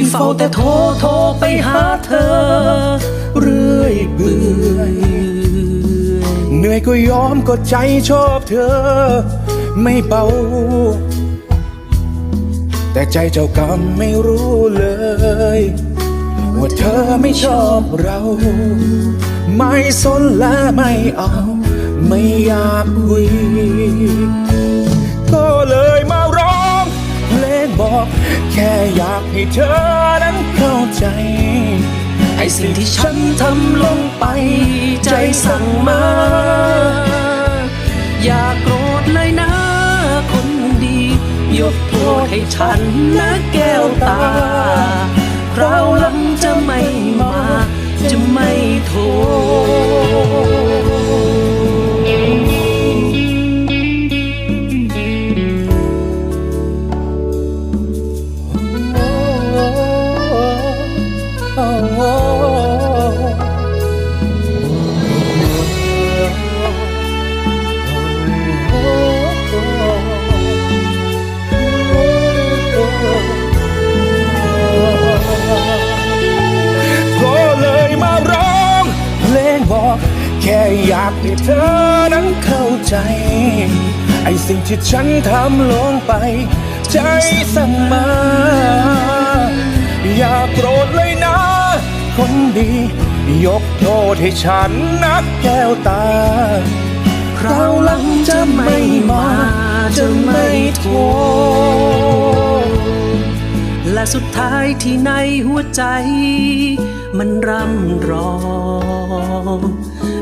ที่เฝ้าแต่โทรโทรไปหาเธอ เรื่อยเปื่อยเหนื่อยก็ยอมก็ใจชอบเธอ ไม่เบา แต่ใจเจ้ากรรมไม่รู้เลย ว่าเธอไม่ชอบเรา ไม่สนและไม่เอา ไม่อยากคุย แค่อยากให้เธอนั้นเข้าใจ ไอ้สิ่งที่ฉันทำลงไป ใจสั่งมา อย่าโกรธเลยนะ คนดี ยกโทษให้ฉันนะแก้วตา อยากให้เธอนั้นเข้าใจ ไอ้สิ่งที่ฉันทำลงไป ใจเสมาอย่าโกรธเลยนะ คนดี ยกโทษให้ฉันนักแก้วตาคราวหลังจะไม่มา จะไม่โทษและสุดท้ายที่ในหัวใจ มันร่ำร้อง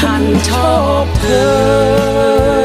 ฉันชอบเธอ